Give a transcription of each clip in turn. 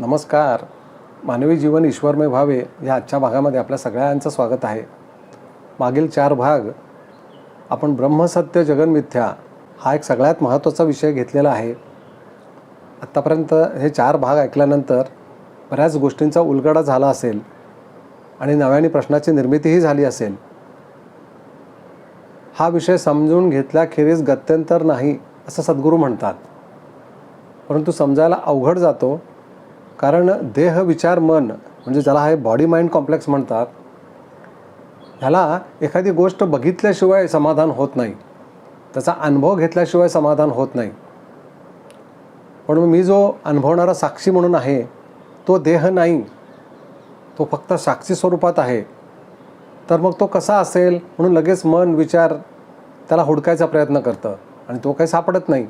नमस्कार. मानवी जीवन ईश्वरमय व्हावे या आजच्या भागामध्ये आपल्या सगळ्यांचं स्वागत आहे. मागील चार भाग आपण ब्रह्मसत्य जगनमिथ्या हा एक सगळ्यात महत्त्वाचा विषय घेतलेला आहे. आत्तापर्यंत हे चार भाग ऐकल्यानंतर बऱ्याच गोष्टींचा उलगडा झाला असेल आणि नव्याने प्रश्नाची निर्मितीही झाली असेल. हा विषय समजून घेतल्याखेरीज गत्यंतर नाही असं सद्गुरू म्हणतात. परंतु समजायला अवघड जातो कारण देह विचार मन म्हणजे ज्याला हे बॉडी माइंड कॉम्प्लेक्स म्हणतात ह्याला एखादी गोष्ट बघितल्याशिवाय समाधान होत नाही. त्याचा अनुभव घेतल्याशिवाय समाधान होत नाही. पण मी जो अनुभवणारा साक्षी म्हणून आहे तो देह नाही तो फक्त साक्षी स्वरूपात आहे तर मग तो कसा असेल? म्हणून लगेच मन विचार त्याला हुडकायचा प्रयत्न करतं आणि तो काही सापडत नाही.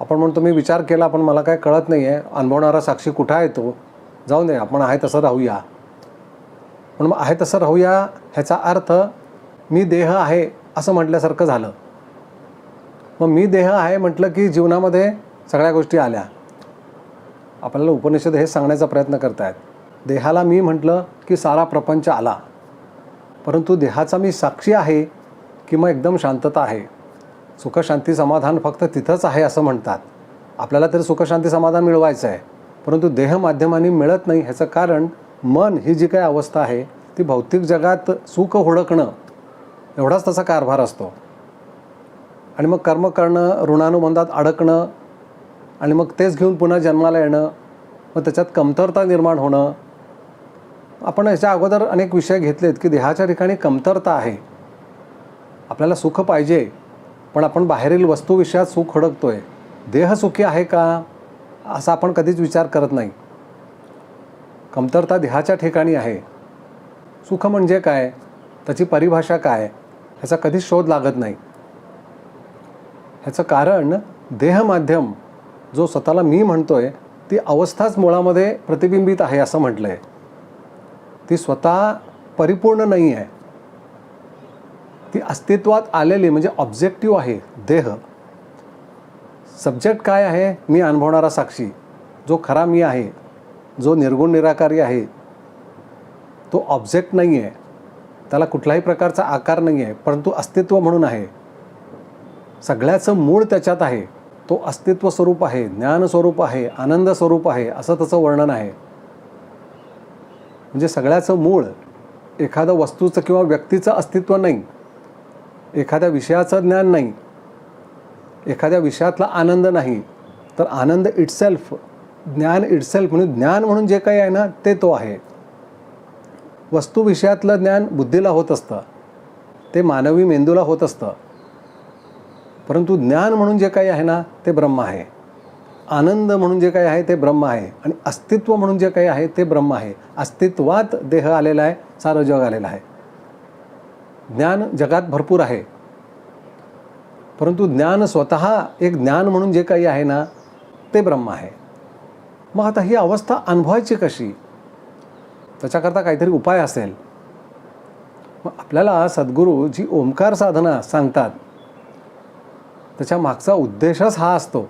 आपण म्हणतो मी विचार केला पण मला काय कळत नाही आहे अनुभवणारा साक्षी कुठं आहे तो? जाऊ दे आपण आहे तसं राहूया. पण मग आहे तसं राहूया ह्याचा अर्थ मी देह आहे असं म्हटल्यासारखं झालं. मग मी देह आहे म्हटलं की जीवनामध्ये सगळ्या गोष्टी आल्या. आपल्याला उपनिषद हे सांगण्याचा प्रयत्न करतायत. देहाला मी म्हटलं की सारा प्रपंच आला. परंतु देहाचा मी साक्षी आहे की मग एकदम शांतता आहे. सुखशांती समाधान फक्त तिथंच आहे असं म्हणतात. आपल्याला तरी सुखशांती समाधान मिळवायचं आहे. परंतु देह माध्यमांनी मिळत नाही ह्याचं कारण मन ही जी काही अवस्था आहे ती भौतिक जगात सुख हुडकणं एवढाच तसा कारभार असतो. आणि मग कर्म करणं ऋणानुबंधात अडकणं आणि मग तेच घेऊन पुन्हा जन्माला येणं मग त्याच्यात कमतरता निर्माण होणं. आपण याच्या अगोदर अनेक विषय घेतलेत की देहाच्या ठिकाणी कमतरता आहे. आपल्याला सुख पाहिजे. पण आपण बाहेरील वस्तूविषयात सुख हुडकतोय देह सुखी आहे का? असा आपण कधीच विचार करत नाही. कमतरता देहाच्या ठिकाणी आहे. सुख म्हणजे काय? त्याची परिभाषा काय? ह्याचा कधीच शोध लागत नाही. ह्याचं कारण देह माध्यम जो स्वतःला मी म्हणतोय ती अवस्थाच मुळामध्ये प्रतिबिंबित आहे असं म्हटलं आहे ती स्वतः परिपूर्ण नाही आहे ती अस्तित्वात आलेली म्हणजे ऑब्जेक्टिव्ह आहे देह. सब्जेक्ट काय आहे मी अनुभवणारा साक्षी. जो खरा मी आहे जो निर्गुण निराकारी आहे तो ऑब्जेक्ट नाही आहे त्याला कुठलाही प्रकारचा आकार नाही आहे परंतु अस्तित्व म्हणून आहे. सगळ्याचं मूळ त्याच्यात आहे. तो अस्तित्व स्वरूप आहे ज्ञान स्वरूप आहे आनंद स्वरूप आहे असं त्याचं वर्णन आहे. म्हणजे सगळ्याचं मूळ एखादं वस्तूचं किंवा व्यक्तीचं अस्तित्व नाही. एखाद्या विषयाचं ज्ञान नाही एखाद्या विषयातला आनंद नाही तर आनंद इटसेल्फ ज्ञान इटसेल्फ म्हणून ज्ञान म्हणून जे काही आहे ना ते तो आहे. वस्तूविषयातलं ज्ञान बुद्धीला होत असतं ते मानवी मेंदूला होत असतं परंतु ज्ञान म्हणून जे काही आहे ना ते ब्रह्म आहे. आनंद म्हणून जे काही आहे ते ब्रह्म आहे. आणि अस्तित्व म्हणून जे काही आहे ते ब्रह्म आहे. अस्तित्वात देह आलेला आहे सारं जग आलेलं आहे. ज्ञान जगात भरपूर आहे. परंतु ज्ञान स्वतः एक ज्ञान म्हणून जे काही आहे ना ते ब्रह्म आहे. मग आता ही अवस्था अनुभवायची कशी? त्याच्याकरता काहीतरी उपाय असेल. मग आपल्याला सद्गुरू जी ओंकार साधना सांगतात त्याच्या मागचा उद्देशच हा असतो.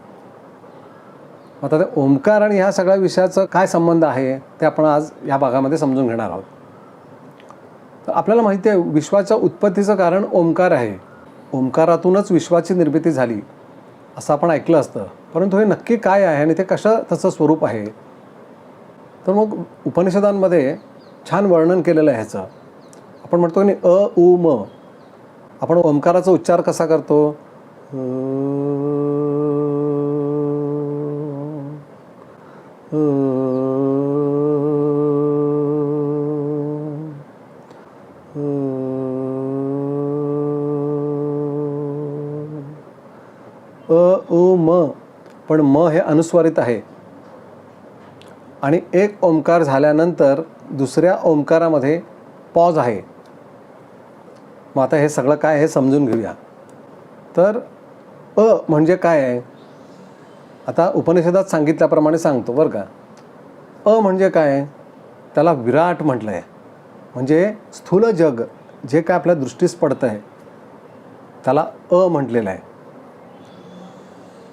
आता ते ओंकार आणि ह्या सगळ्या विषयाचं काय संबंध आहे ते आपण आज या भागामध्ये समजून घेणार आहोत. आपल्याला माहिती आहे विश्वाच्या उत्पत्तीचं कारण ओंकार आहे. ओंकारातूनच विश्वाची निर्मिती झाली असं आपण ऐकलं असतं. परंतु हे नक्की काय आहे आणि ते कसं त्याचं स्वरूप आहे? तर मग उपनिषदांमध्ये छान वर्णन केलेलं आहे ह्याचं. आपण म्हणतो की अ उ म. आपण ओंकाराचा उच्चार कसा करतो? अ अ उ म. पण म हे अनुस्वारित आहे. आणि एक ओंकार झाल्यानंतर दुसऱ्या ओंकारामध्ये पॉज आहे. मग आता हे सगळं काय हे समजून घेऊया. तर अ म्हणजे काय आहे? आता उपनिषदात सांगितल्याप्रमाणे सांगतो बरं का. अ म्हणजे काय त्याला विराट म्हटलं आहे म्हणजे स्थूल जग जे काय आपल्या दृष्टीस पडतं आहे त्याला अ म्हटलेलं आहे.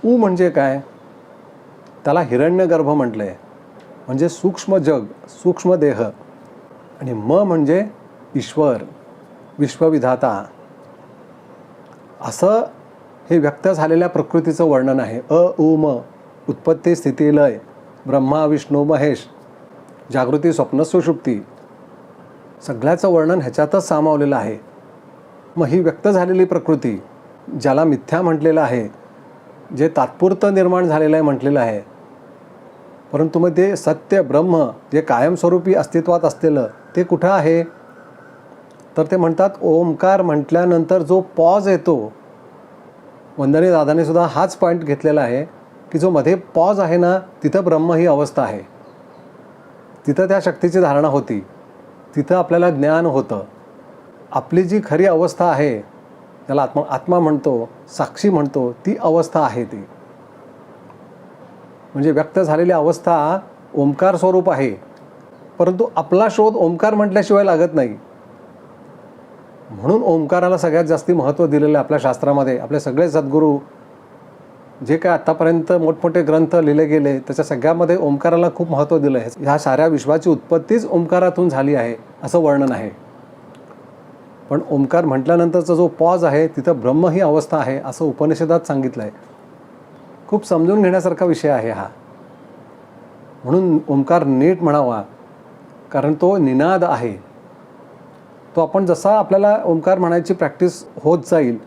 उ म्हणजे काय? त्याला हिरण्यगर्भ म्हटलं. आहे म्हणजे सूक्ष्म जग सूक्ष्म देह. आणि म म्हणजे ईश्वर विश्वविधाता. असं हे व्यक्त झालेल्या प्रकृतीचं वर्णन आहे. अ उ म. उत्पत्ती स्थिती लय. ब्रह्मा विष्णू महेश. जागृती स्वप्न सुषुप्ती. सगळ्याचं वर्णन ह्याच्यातच सामावलेलं आहे. मग ही व्यक्त झालेली प्रकृती ज्याला मिथ्या म्हटलेलं आहे जे तात्पुरतं निर्माण झालेलं आहे म्हटलेलं आहे. परंतु मग ते सत्य ब्रह्म जे कायमस्वरूपी अस्तित्वात असलेलं ते कुठं आहे? तर ते म्हणतात ओमकार म्हटल्यानंतर जो पॉज येतो वंदने दादाने सुद्धा हाच पॉईंट घेतलेला आहे की जो मध्ये पॉज आहे ना तिथं ब्रह्म ही अवस्था आहे. तिथं त्या शक्तीची धारणा होती. तिथं आपल्याला ज्ञान होतं. आपली जी खरी अवस्था आहे त्याला आत्मा आत्मा म्हणतो साक्षी म्हणतो ती अवस्था आहे ती. म्हणजे व्यक्त झालेली अवस्था ओंकार स्वरूप आहे. परंतु आपला शोध ओंकार म्हटल्याशिवाय लागत नाही. म्हणून ओंकाराला सगळ्यात जास्ती महत्त्व दिलेलं आहे आपल्या शास्त्रामध्ये. आपले सगळे सद्गुरू जे काय आत्तापर्यंत मोठमोठे ग्रंथ लिहिले गेले त्याच्या सगळ्यामध्ये ओंकाराला खूप महत्त्व दिलं आहे. ह्या साऱ्या विश्वाची उत्पत्तीच ओंकारातून झाली आहे असं वर्णन आहे. पण ओंकार म्हटल्यानंतरचा जो पॉज आहे तिथं ब्रह्म ही अवस्था आहे असं उपनिषदात सांगितलं आहे खूप समजून घेण्यासारखा विषय आहे हा. म्हणून ओंकार नीट म्हणावा कारण तो निनाद आहे. तो आपण जसा आपल्याला ओंकार म्हणायची प्रॅक्टिस होत जाईल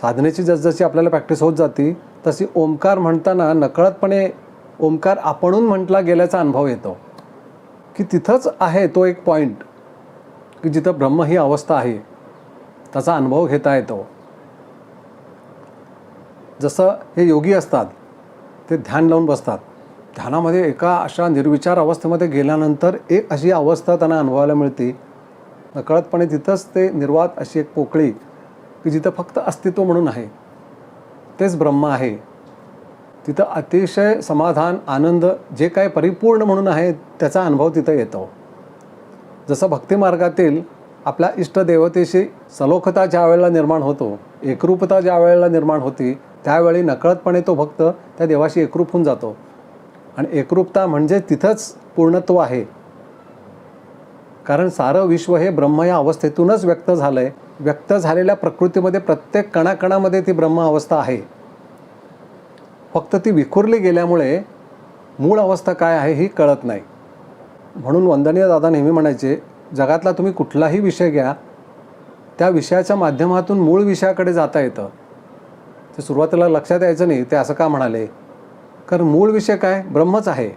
साधनेची जसजशी आपल्याला प्रॅक्टिस होत जाते तशी ओंकार म्हणताना नकळतपणे ओंकार आपणून म्हटला गेल्याचा अनुभव येतो. की तिथंच आहे तो एक पॉईंट की जिथं ब्रह्म ही अवस्था आहे त्याचा अनुभव घेता येतो. जसं हे योगी असतात ते ध्यान लावून बसतात. ध्यानामध्ये एका अशा निर्विचार अवस्थेमध्ये गेल्यानंतर एक अशी अवस्था त्यांना अनुभवायला मिळते. नकळतपणे तिथंच ते निर्वात अशी एक पोकळी की जिथं फक्त अस्तित्व म्हणून आहे तेच ब्रह्म आहे. तिथं अतिशय समाधान आनंद जे काय परिपूर्ण म्हणून आहे त्याचा अनुभव तिथं येतो. जसं भक्तिमार्गातील आपल्या इष्टदेवतेशी सलोखता ज्या वेळेला निर्माण होतो एकरूपता ज्या वेळेला निर्माण होती त्यावेळी नकळतपणे तो भक्त त्या देवाशी एकरूप होऊन जातो. आणि एकरूपता म्हणजे तिथंच पूर्णत्व आहे. कारण सारं विश्व हे ब्रह्म या अवस्थेतूनच व्यक्त झालं आहे व्यक्त झालेल्या प्रकृतीमध्ये प्रत्येक कणाकणामध्ये ती ब्रह्म अवस्था आहे. फक्त ती विखुरली गेल्यामुळे मूळ अवस्था काय आहे ही कळत नाही. म्हणून वंदनीय दादा नेहमी म्हणायचे जगातला तुम्ही कुठलाही विषय घ्या त्या विषयाच्या माध्यमातून मूळ विषयाकडे जाता येतं. ते सुरुवातीला लक्षात यायचं नाही ते असं का म्हणाले? कारण मूळ विषय काय? ब्रह्मच आहे.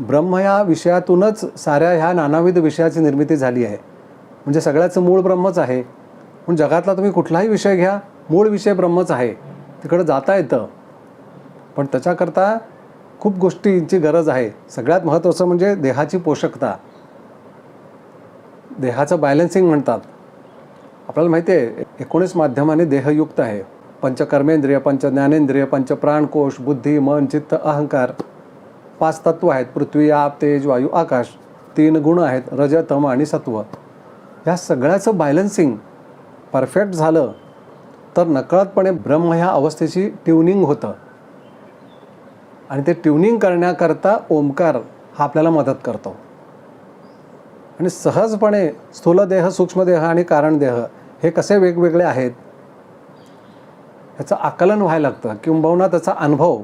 ब्रह्म या विषयातूनच साऱ्या ह्या नानाविध विषयाची निर्मिती झाली आहे. म्हणजे सगळ्याचं मूळ ब्रह्मच आहे. म्हणून जगातला तुम्ही कुठलाही विषय घ्या मूळ विषय ब्रह्मच आहे. तिकडं जाता येतं. पण त्याच्याकरता खूप गोष्टींची गरज आहे. सगळ्यात महत्त्वाचं म्हणजे देहाची पोषकता. देहाचं बॅलन्सिंग म्हणतात. आपल्याला माहिती आहे एकोणीस माध्यमाने देहयुक्त आहे. पंचकर्मेंद्रिय पंच ज्ञानेंद्रिय पंच प्राणकोश बुद्धी मन चित्त अहंकार पाच तत्व आहेत. पृथ्वी आप तेज वायू आकाश तीन गुण आहेत. रज तम आणि सत्व. ह्या सगळ्याचं बॅलन्सिंग परफेक्ट झालं तर नकळतपणे ब्रह्म ह्या अवस्थेची ट्युनिंग होतं. आणि ते ट्युनिंग करण्याकरता ओंकार हा आपल्याला मदत करतो. आणि सहजपणे स्थूलदेह सूक्ष्मदेह आणि कारणदेह हे कसे वेगवेगळे आहेत ह्याचं आकलन व्हायला लागतं. किंबहुना त्याचा अनुभव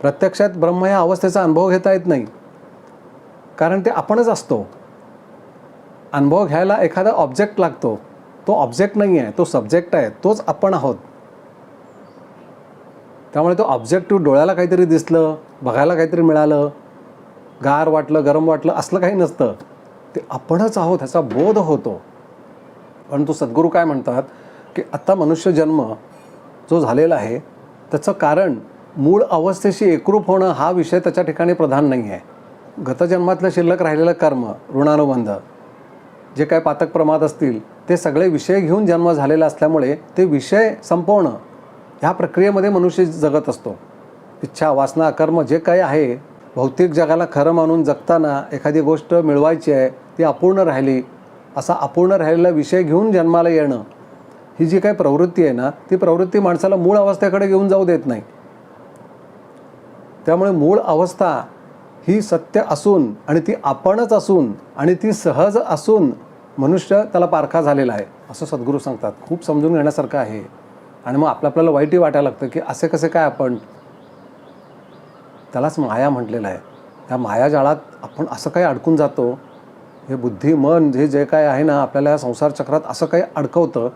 प्रत्यक्षात ब्रह्म या अवस्थेचा अनुभव घेता येत नाही. कारण ते आपणच असतो. अनुभव घ्यायला एखादा ऑब्जेक्ट लागतो. तो ऑब्जेक्ट नाही आहे तो सब्जेक्ट आहे तोच आपण आहोत. त्यामुळे तो ऑब्जेक्टिव्ह डोळ्याला काहीतरी दिसलं बघायला काहीतरी मिळालं गार वाटलं गरम वाटलं असलं काही नसतं. ते आपणच आहोत ह्याचा बोध होतो. परंतु सद्गुरू काय म्हणतात की आत्ता मनुष्य जन्म जो झालेला आहे त्याचं कारण मूळ अवस्थेशी एकरूप होणं हा विषय त्याच्या ठिकाणी प्रधान नाही आहे. गतजन्मातलं शिल्लक राहिलेलं कर्म ऋणानुबंध जे काय पातक प्रमाद असतील ते सगळे विषय घेऊन जन्म झालेला असल्यामुळे ते विषय संपवणं ह्या प्रक्रियेमध्ये मनुष्य जगत असतो. इच्छा वासना कर्म जे काही आहे भौतिक जगाला खरं मानून जगताना एखादी गोष्ट मिळवायची आहे ती अपूर्ण राहिली असा अपूर्ण राहिलेला विषय घेऊन जन्माला येणं ही जी काही प्रवृत्ती आहे ना ती प्रवृत्ती माणसाला मूळ अवस्थेकडे घेऊन जाऊ देत नाही. त्यामुळे मूळ अवस्था ही सत्य असून आणि ती आपणच असून आणि ती सहज असून मनुष्य त्याला पारखा झालेला आहे असं सद्गुरू सांगतात. खूप समजून घेण्यासारखं आहे. आणि मग आपलं आपल्याला वाईटही वाटायला लागतं की असे कसे काय आपण त्यालाच माया म्हटलेलं आहे. त्या मायाजाळात आपण असं काही अडकून जातो. हे बुद्धी मन जे जे काय आहे ना आपल्याला या संसार चक्रात असं काही अडकवतं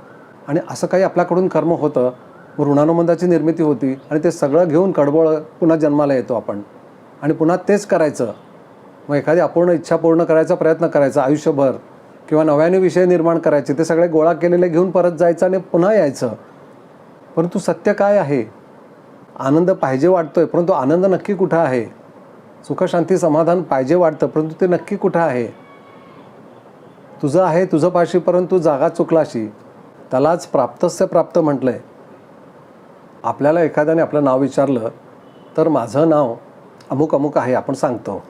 आणि असं काही आपल्याकडून कर्म होतं. मग ऋणानुबंधाची निर्मिती होती आणि ते सगळं घेऊन कडबळ पुन्हा जन्माला येतो आपण. आणि पुन्हा तेच करायचं. मग एखादी अपूर्ण इच्छा पूर्ण करायचा प्रयत्न करायचा आयुष्यभर किंवा नव्याने विषय निर्माण करायचे ते सगळे गोळा केलेले घेऊन परत जायचं आणि पुन्हा यायचं. परंतु सत्य काय आहे? आनंद पाहिजे वाटतोय परंतु आनंद नक्की कुठं आहे? सुखशांती समाधान पाहिजे वाटतं परंतु ते नक्की कुठं आहे? तुझं आहे तुझं पाशी परंतु जागा चुकलाशी. त्यालाच प्राप्तस्य प्राप्त म्हटलं आहे आपल्याला एखाद्याने आपलं नाव विचारलं तर माझं नाव अमुक अमुक आहे आपण सांगतो.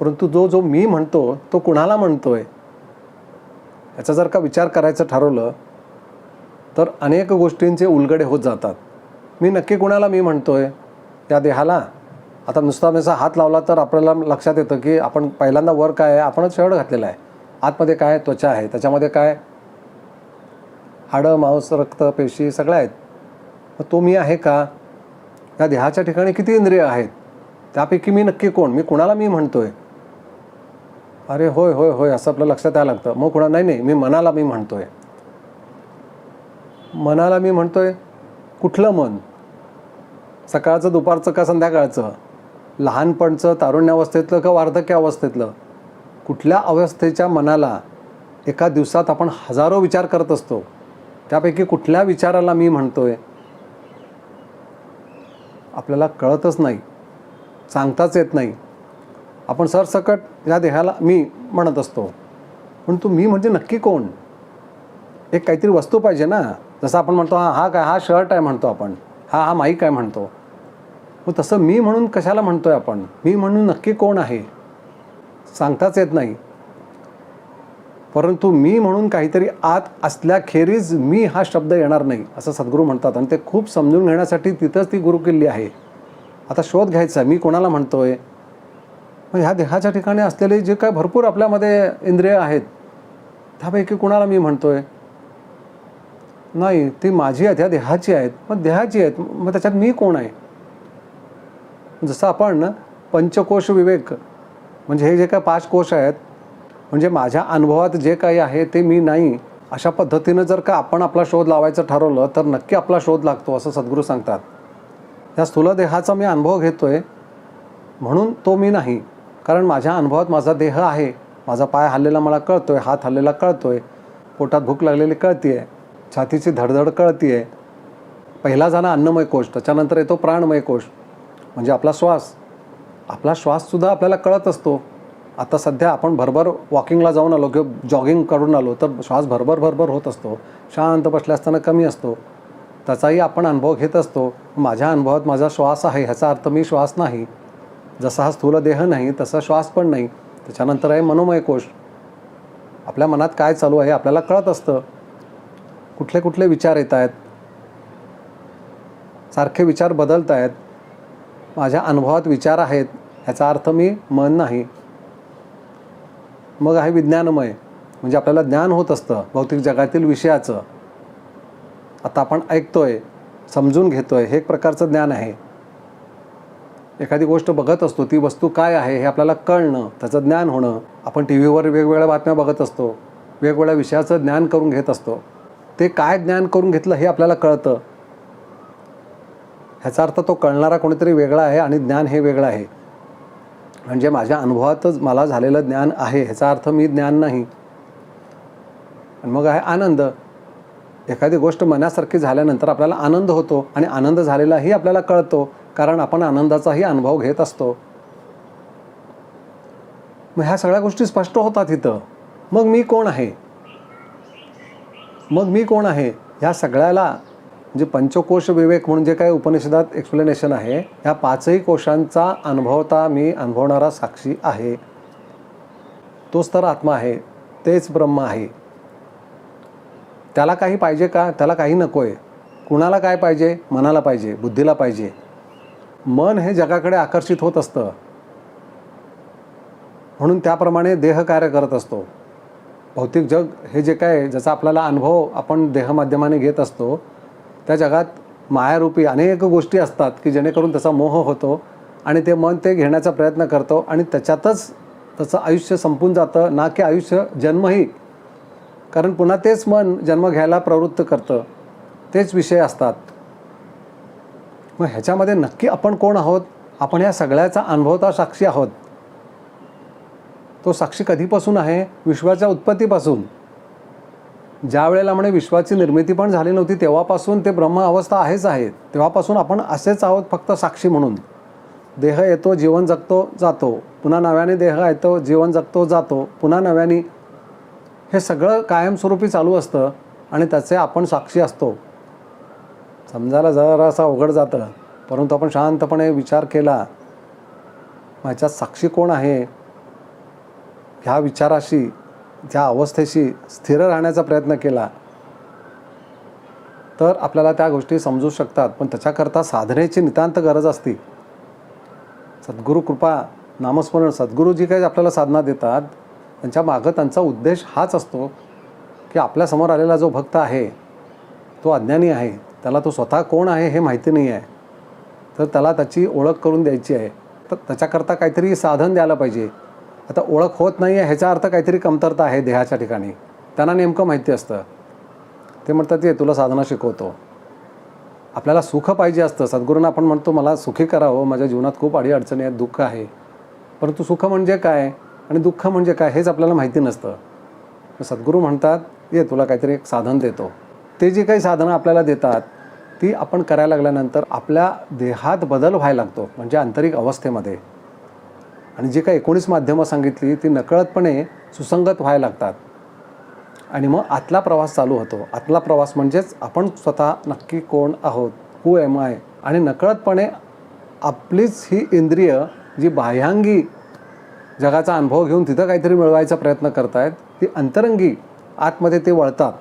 परंतु जो जो मी म्हणतो तो कुणाला म्हणतो आहे याचा जर का विचार करायचं ठरवलं तर अनेक गोष्टींचे उलगडे होत जातात. मी नक्की कुणाला मी म्हणतो आहे या देहाला? आता नुसता नुसता हात लावला तर आपल्याला लक्षात येतं की आपण पहिल्यांदा वर काय आहे? आपणच शर्ट घातलेला आहे. आतमध्ये काय त्वचा आहे. त्याच्यामध्ये काय? हाडं मांस रक्त पेशी सगळ्या आहेत. मग तो मी आहे का? या देहाच्या ठिकाणी किती इंद्रिय आहेत? त्यापैकी मी नक्की कोण? मी कुणाला मी म्हणतो आहे अरे होय होय होय असं आपलं लक्षात यायला लागतं. मग कुणा नाही नाही मी मनाला मी म्हणतो आहे मनाला मी म्हणतो आहे कुठलं मन? सकाळचं दुपारचं का संध्याकाळचं? लहानपणचं तारुण्यावस्थेतलं का वार्धक्य अवस्थेतलं कुठल्या अवस्थेच्या मनाला एका दिवसात आपण हजारो विचार करत असतो? त्यापैकी कुठल्या विचाराला मी म्हणतो आहे आपल्याला कळतच नाही सांगताच येत नाही. आपण सरसकट या देहाला मी म्हणत असतो. पण तू मी म्हणजे नक्की कोण? एक काहीतरी वस्तू पाहिजे ना? जसं आपण म्हणतो हा हा काय हा शर्ट आहे म्हणतो आपण. हा हा माईक आहे म्हणतो. मग तसं मी म्हणून कशाला म्हणतोय आपण? मी म्हणून नक्की कोण आहे? सांगताच येत नाही. परंतु मी म्हणून काहीतरी आत असल्याखेरीज मी हा शब्द येणार नाही असं सद्गुरू म्हणतात. आणि ते खूप समजून घेण्यासाठी तिथंच ती गुरुकिल्ली आहे. आता शोध घ्यायचा मी कोणाला म्हणतोय? मग ह्या देहाच्या ठिकाणी असलेले जे काय भरपूर आपल्यामध्ये इंद्रिय आहेत त्यापैकी कुणाला मी म्हणतोय? नाही ती माझी आहेत ह्या देहाची आहेत. मग देहाची आहेत मग त्याच्यात मी कोण आहे? जसं आपण पंचकोश विवेक म्हणजे हे जे काय पाच कोश आहेत म्हणजे माझ्या अनुभवात जे काही आहे ते मी नाही अशा पद्धतीनं जर का आपण आपला शोध लावायचं ठरवलं तर नक्की आपला शोध लागतो असं सद्गुरू सांगतात. या स्थूल देहाचा मी अनुभव घेतोय म्हणून तो मी नाही. कारण माझ्या अनुभवात माझा देह आहे माझा पाय हल्लेला मला कळतोय हात हल्लेला कळतोय पोटात भूक लागलेली कळतीये. छातीची धडधड कळतीये. पहिला झाला अन्नमय कोश त्याच्यानंतर येतो प्राणमय कोश म्हणजे आपला श्वास. आपला श्वाससुद्धा आपल्याला कळत असतो. आता सध्या आपण भरभर वॉकिंगला जाऊन आलो किंवा जॉगिंग करून आलो तर श्वास भरभर भरभर होत असतो. शांत बसल्या असताना कमी असतो. त्याचाही आपण अनुभव घेत असतो. माझ्या अनुभवात माझा श्वास आहे ह्याचा अर्थ मी श्वास नाही. जसा हा स्थूल देह नाही तसा श्वास पण नाही. त्याच्यानंतर आहे मनोमय कोश आपल्या मनात काय चालू आहे आपल्याला कळत असतं. कुठले कुठले विचार येत आहेत? सारखे विचार बदलत आहेत. माझ्या अनुभवात विचार आहेत ह्याचा अर्थ मी मन नाही. मग आहे विज्ञानमय म्हणजे आपल्याला ज्ञान होत असतं भौतिक जगातील विषयाचं. आता आपण ऐकतोय समजून घेतोय हे एक प्रकारचं ज्ञान आहे. एखादी गोष्ट बघत असतो ती वस्तू काय आहे हे आपल्याला कळणं त्याचं ज्ञान होणं. आपण टी व्हीवर वेगवेगळ्या बातम्या बघत असतो वेगवेगळ्या विषयाचं ज्ञान करून घेत असतो. ते काय ज्ञान करून घेतलं हे आपल्याला कळतं. ह्याचा अर्थ तो कळणारा कोणीतरी वेगळा आहे आणि ज्ञान हे वेगळं आहे. म्हणजे माझ्या अनुभवातच मला झालेलं ज्ञान आहे ह्याचा अर्थ मी ज्ञान नाही. आणि मग आहे आनंद. एखादी गोष्ट मनासारखी झाल्यानंतर आपल्याला आनंद होतो आणि आनंद झालेलाही आपल्याला कळतो कारण आपण आनंदाचाही अनुभव घेत असतो. मग ह्या सगळ्या गोष्टी स्पष्ट होतात इथं. मग मी कोण आहे? मग मी कोण आहे? ह्या सगळ्याला म्हणजे पंचकोश विवेक म्हणून जे काही उपनिषदात एक्सप्लेनेशन आहे ह्या पाचही कोशांचा अनुभवता मी अनुभवणारा साक्षी आहे. तोच तर आत्मा आहे तेच ब्रह्म आहे. त्याला काही पाहिजे का? त्याला काही नको आहे कुणाला काय पाहिजे? मनाला पाहिजे बुद्धीला पाहिजे. मन हे जगाकडे आकर्षित होत असतं. म्हणून त्याप्रमाणे देह कार्य करत असतो. भौतिक जग हे जे काय आहे, ज्याचा आपल्याला अनुभव आपण देहमाध्यमाने घेत असतो त्या जगात मायारूपी अनेक गोष्टी असतात की जेणेकरून त्याचा मोह होतो आणि ते मन ते घेण्याचा प्रयत्न करतो आणि त्याच्यातच त्याचं आयुष्य संपून जातं ना की आयुष्य जन्मही. कारण पुन्हा तेच मन जन्म घ्यायला प्रवृत्त करतं. तेच विषय असतात. मग ह्याच्यामध्ये नक्की आपण कोण आहोत? आपण ह्या सगळ्याचा अनुभवता साक्षी आहोत. तो साक्षी कधीपासून आहे? विश्वाच्या उत्पत्तीपासून. ज्या वेळेला म्हणे विश्वाची निर्मिती पण झाली नव्हती तेव्हापासून ते ब्रह्म अवस्था आहेच आहे. तेव्हापासून आपण असेच आहोत फक्त साक्षी म्हणून. देह येतो जीवन जगतो जातो. पुन्हा नव्याने देह येतो जीवन जगतो जातो. पुन्हा नव्याने. हे सगळं कायमस्वरूपी चालू असतं आणि त्याचे आपण साक्षी असतो. समजायला जरासा अवघड जातं. परंतु आपण शांतपणे विचार केला ह्याच्यात साक्षी कोण आहे? ह्या विचाराशी त्या अवस्थेशी स्थिर राहण्याचा प्रयत्न केला तर आपल्याला त्या गोष्टी समजू शकतात. पण त्याच्याकरता साधनेची नितांत गरज असते. सद्गुरू कृपा नामस्मरण सद्गुरू जी काही आपल्याला साधना देतात त्यांच्या मागं त्यांचा उद्देश हाच असतो की आपल्यासमोर आलेला जो भक्त आहे तो अज्ञानी आहे त्याला तो स्वतः कोण आहे हे माहिती नाही आहे. तर त्याला त्याची ओळख करून द्यायची आहे. तर त्याच्याकरता काहीतरी साधन द्यायला पाहिजे. आता ओळख होत नाही आहे ह्याचा अर्थ काहीतरी कमतरता आहे देहाच्या ठिकाणी. त्यांना नेमकं माहिती असतं. ते म्हणतात ये तुला साधना शिकवतो. आपल्याला सुख पाहिजे असतं. सद्गुरूंना आपण म्हणतो मला सुखी करावं. माझ्या जीवनात खूप अडीअडचणी आहेत दुःख आहे. परंतु सुख म्हणजे काय आणि दुःख म्हणजे काय हेच आपल्याला माहिती नसतं. सद्गुरू म्हणतात ये तुला काहीतरी एक साधन देतो. ते जी काही साधनं आपल्याला देतात ती आपण करायला लागल्यानंतर आपल्या देहात बदल व्हायला लागतो म्हणजे आंतरिक अवस्थेमध्ये. आणि जे काही एकोणीस माध्यमं सांगितली ती नकळतपणे सुसंगत व्हायला लागतात. आणि मग आतला प्रवास चालू होतो. आतला प्रवास म्हणजेच आपण स्वतः नक्की कोण आहोत हू एम आय आणि नकळतपणे आपलीच ही इंद्रिय जी बाह्यांगी जगाचा अनुभव घेऊन तिथं काहीतरी मिळवायचा प्रयत्न करतायत ती अंतरंगी आतमध्ये ते वळतात.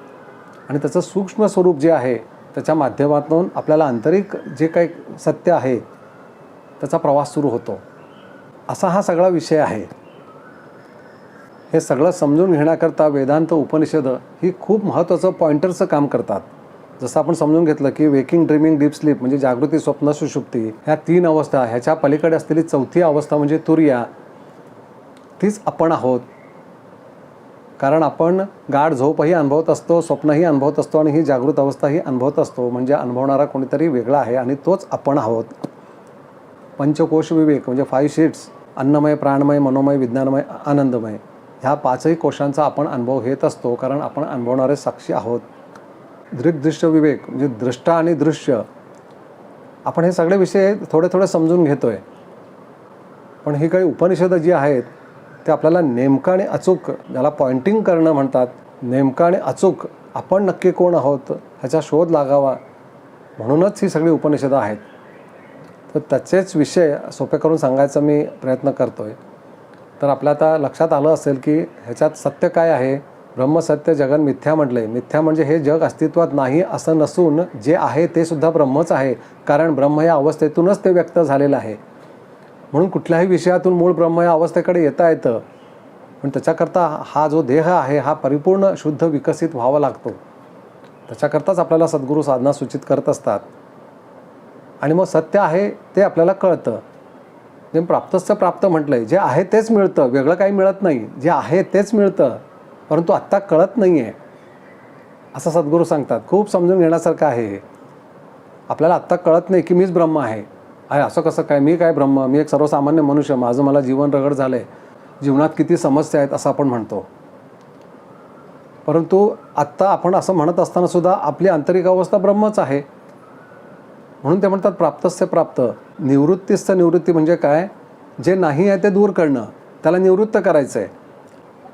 आणि त्याचं सूक्ष्म स्वरूप जे आहे त्याच्या माध्यमातून आपल्याला आंतरिक जे काही सत्य आहे त्याचा प्रवास सुरू होतो. असा हा सगळा विषय आहे. हे सगळं समजून घेण्याकरता वेदांत उपनिषद ही खूप महत्त्वाचं पॉइंटरचं काम करतात. जसं आपण समजून घेतलं की वेकिंग ड्रीमिंग डीप स्लीप म्हणजे जागृती स्वप्न सुषुप्ती ह्या तीन अवस्था ह्याच्या पलीकडे असलेली चौथी अवस्था म्हणजे तुर्या. तीच आपण आहोत. कारण आपण गाढ झोपही अनुभवत असतो स्वप्नही अनुभवत असतो आणि ही जागृत अवस्थाही अनुभवत असतो. म्हणजे अनुभवणारा कोणीतरी वेगळा आहे आणि तोच आपण आहोत. पंचकोश विवेक म्हणजे फाईव्ह शीट्स अन्नमय प्राणमय मनोमय विज्ञानमय आनंदमय ह्या पाचही कोशांचा आपण अनुभव घेत असतो कारण आपण अनुभवणारे साक्षी आहोत. दृग्दृश्य विवेक म्हणजे दृष्टा आणि दृश्य आपण हे सगळे विषय थोडे थोडे समजून घेतोय. पण ही काही उपनिषदं जी आहेत ते आपल्याला नेमकं आणि अचूक ज्याला पॉइंटिंग करणं म्हणतात नेमकं आणि अचूक आपण नक्की कोण आहोत ह्याचा शोध लागावा म्हणूनच ही सगळी उपनिषदं आहेत. तर त्याचेच विषय सोपे करून सांगायचा मी प्रयत्न करतो आहे तर आपल्या आता लक्षात आलं असेल की ह्याच्यात सत्य काय आहे? ब्रह्मसत्य जगन मिथ्या म्हटलं आहे मिथ्या म्हणजे हे जग अस्तित्वात नाही असं नसून जे आहे ते सुद्धा ब्रह्मच आहे. कारण ब्रह्म या अवस्थेतूनच ते व्यक्त झालेलं आहे. म्हणून कुठल्याही विषयातून मूळ ब्रह्म या अवस्थेकडे येता येतं. पण त्याच्याकरता हा जो देह आहे हा परिपूर्ण शुद्ध विकसित व्हावा लागतो. त्याच्याकरताच आपल्याला सद्गुरू साधना सूचित करत असतात. आणि मग सत्य आहे ते आपल्याला कळतं. जे प्राप्तस्य प्राप्त म्हटलं आहे जे आहे तेच मिळतं. वेगळं काही मिळत नाही. जे आहे तेच मिळतं. परंतु आत्ता कळत नाही आहे असं सद्गुरू सांगतात. खूप समजून घेण्यासारखं आहे आपल्याला आत्ता कळत नाही की मीच ब्रह्म आहे. अरे असं कसं काय? मी काय ब्रह्म? मी एक सर्वसामान्य मनुष्य. माझं मला जीवन रगड झालं आहे जीवनात किती समस्या आहेत असं आपण म्हणतो. परंतु आत्ता आपण असं म्हणत असताना सुद्धा आपली आंतरिक अवस्था ब्रह्मच आहे. म्हणून ते म्हणतात प्राप्तस्य प्राप्त. निवृत्तीस्थ निवृत्ती म्हणजे काय? जे नाही आहे ते दूर करणं. त्याला निवृत्त करायचं आहे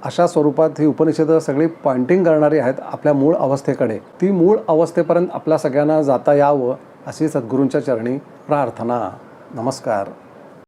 अशा स्वरूपात ही उपनिषदं सगळी पॉइंटिंग करणारी आहेत आपल्या मूळ अवस्थेकडे. ती मूळ अवस्थेपर्यंत आपल्या सगळ्यांना जाता यावं अशी सद्गुरूंच्या चरणी प्रार्थना. नमस्कार.